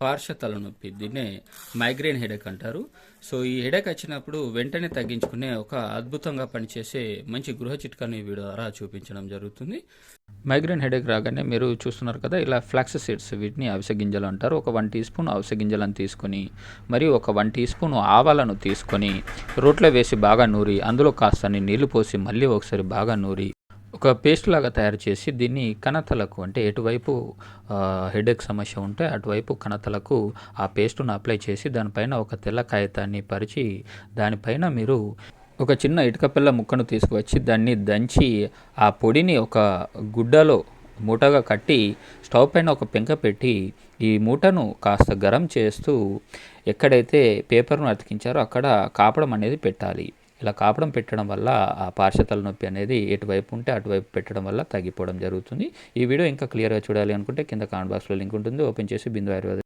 పార్శ్వ తలనొప్పి దీన్నే migraine headache అంటారు. సో ఈ హెడేక్ వచ్చినప్పుడు వెంటనే తగ్గించుకునే ఒక అద్భుతంగా పనిచేసే మంచి గృహ చిట్కాని వీడియో ద్వారా చూపించడం జరుగుతుంది. మైగ్రేన్ హెడేక్ రాగానే మీరు చూస్తున్నారు కదా ఇలా ఫ్లాక్స్ సీడ్స్ వీటిని అవిసె గింజలు అంటారు. ఒక వన్ టీ స్పూన్ అవిసె గింజలను తీసుకొని మరియు ఒక వన్ టీ స్పూన్ ఆవాలను తీసుకొని రోట్లో వేసి బాగా నూరి అందులో కాస్త నీళ్ళు పోసి మళ్ళీ ఒకసారి బాగా నూరి ఒక పేస్ట్ లాగా తయారు చేసి దీన్ని కణతలకు అంటే ఎటువైపు హెడేక్ సమస్య ఉంటే అటువైపు కణతలకు ఆ పేస్ట్ను అప్లై చేసి దానిపైన ఒక తెల్ల కాగితాన్ని పరిచి దానిపైన మీరు ఒక చిన్న ఇటుక పిల్ల ముక్కను తీసుకువచ్చి దాన్ని దంచి ఆ పొడిని ఒక గుడ్డలో మూటగా కట్టి స్టవ్ పైన ఒక పెంక పెట్టి ఈ మూటను కాస్త గరం చేస్తూ ఎక్కడైతే పేపర్ను అతికించారో అక్కడ కాపడం అనేది పెట్టాలి. ఇలా కాపడం పెట్టడం వల్ల ఆ పార్శ్వతల నొప్పి అనేది ఎటువైపు ఉంటే అటువైపు పెట్టడం వల్ల తగ్గిపోవడం జరుగుతుంది. ఈ వీడియో ఇంకా క్లియర్గా చూడాలి అనుకుంటే కింద కామెంట్ బాక్స్లో లింక్ ఉంటుంది. ఓపెన్ చేసి బిందు ఆయుర్వేద